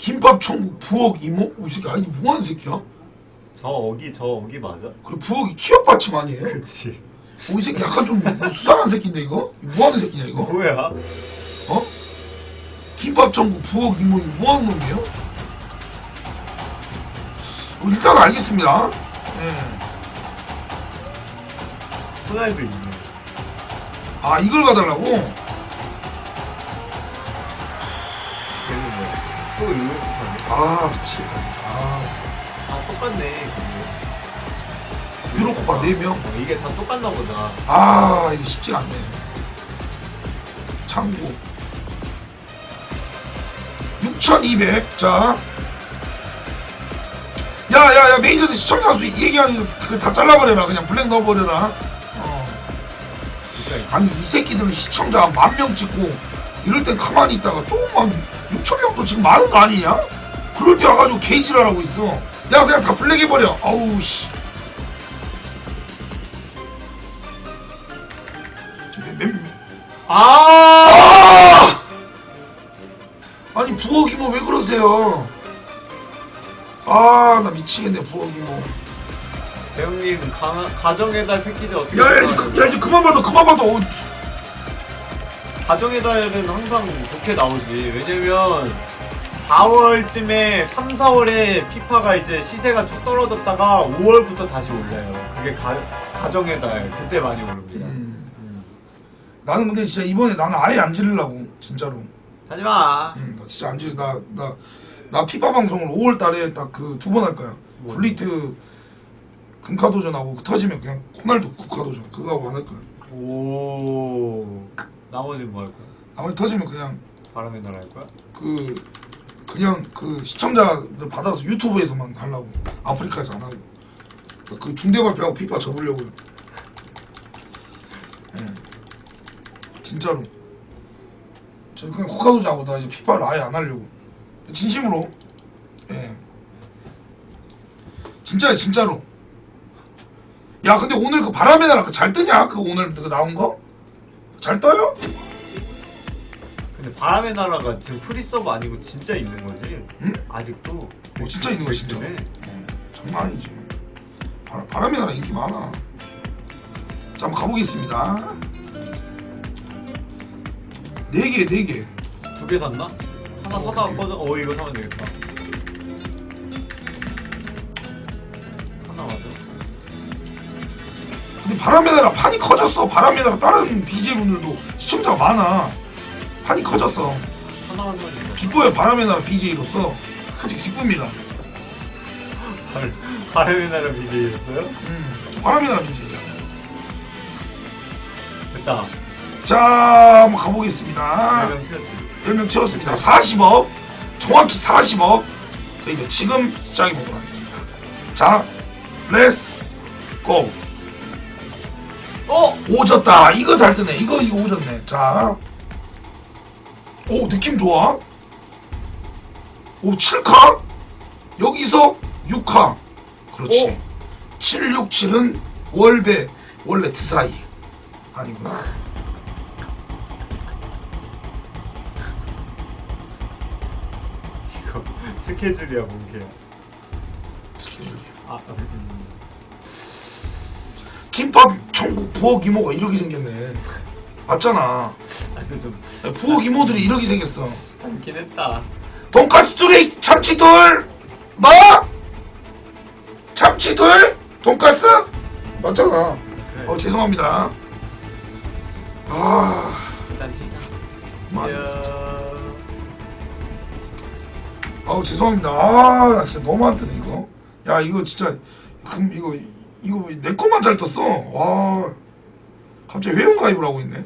김밥 천국 부엌 이모 이 새끼 아니 뭐하는 새끼야? 저 어기 저 어기 맞아? 그리고 부엌이 키역 받침 아니에요? 그치 어, 이 새끼 약간 좀 수상한 새끼인데 이거? 이거 뭐하는 새끼냐 이거? 뭐야? 어? 김밥 천국 부엌 이모 이거 뭐하는 놈이에요? 어, 일단 알겠습니다. 예. 호날두 있네 아 이걸 가달라고? 또 이거 아 미치겠다. 아, 아 똑같네 그게 유로코파 4명? 어, 이게 다 똑같나 보다 아 이거 쉽지가 않네. 참고 6,200. 자. 야야야 메이저드 시청자 수 얘기하는 거다 잘라버려라 그냥 블랙 넣어버려라. 어. 진짜 아니 이 새끼들은 시청자 만 명 찍고 이럴 땐 가만히 있다가 조금만 6천 명도 지금 많은 거 아니냐? 그럴 때 와가지고 게이지랄 하고 있어. 야 그냥 다 블랙 해버려. 아우 씨. 아! 아! 아니 부엌이 뭐왜 그러세요? 아 나 미치겠네 부엌이 뭐. 대형님 가, 달 패키지 어떻게 야, 야 이제 그- 야 이제 그만 받아 그만 받아. 어, 가정의 달은 항상 좋게 나오지 왜냐면 4월쯤에 3, 4월에 피파가 이제 시세가 쭉 떨어졌다가 5월부터 다시 올라요 그게 가, 가정의 달 그때 많이 오릅니다 음. 음. 나는 근데 진짜 이번에 나는 아예 안 지르려고 진짜로. 하지 마 음, 나 진짜 안 지르 나나 나 피파 방송을 5월 달에 딱 그 두 번 할 거야. 뭐? 굴리트 금카 도전하고 그 터지면 그냥 호날두 국카 도전 그거 하고 안 할 거야. 오 나머지는 뭐할 거야? 아무리 터지면 그냥 바람의 날할 거야? 그 그냥 그 시청자들 받아서 유튜브에서만 하려고 아프리카에서 안 하고 그 중대 발표하고 피파 접으려고요. 예. 진짜로. 저 그냥 국가도전 하고 나 이제 피파를 아예 안 하려고. 진심으로. 예. 진짜야 진짜로. 야 근데 오늘 그 바람의 나라 그 잘 뜨냐? 그 오늘 그 나온 거? 잘 떠요? 근데 바람의 나라가 지금 프리서브 아니고 진짜 있는 거지? 응? 아직도? 어, 진짜 있는 거야 진짜. 네. 어, 장난 아니지. 바람, 바람의 나라 인기 많아. 자 한번 가보겠습니다. 네 개, 네 개. 두 개 샀나? 하나 사다가 꺼져 어 이거 사면 되겠다 바람의 나라 판이 커졌어. 바람의 나라 다른 BJ분들도 시청자가 많아. 판이 커졌어. 하나만 기뻐요. 바람의 나라 BJ로서. 아주 기쁩니다. 발- 바람의 나라 BJ였어요? 음, 바람의 나라 BJ. 됐다 자, 한번 가보겠습니다. 4명 채웠지 10명 채웠습니다. 40억. 정확히 40억. 저희들 지금 시작해 보도록 하겠습니다. 자, 레츠 고. 어! 오졌다. 이거 잘 뜨네. 이거 이거 오졌네. 자. 오, 느낌 좋아. 오, 7카? 여기서 6카. 그렇지. 767은 월배 원래 드사이. 아니구나. 이거 스케줄이야 뭔개야 스케줄이야. 아 음. 김밥 천국 부엌 이모가 이렇게 생겼네. 맞잖아. 아니 좀 부엌 이모들이 이렇게 생겼어. 닮긴 했다 돈가스 둘에 참치 둘. 뭐? 참치 둘? 돈가스? 맞잖아. 그래. 어 죄송합니다. 아, 일단 찍자 맞아. 이야 아 죄송합니다. 아, 나 진짜 너무 안 뜨네 이거. 야 이거 진짜 그럼 이거 이거 내 것만 잘 떴어. 와, 갑자기 회원 가입을 하고 있네.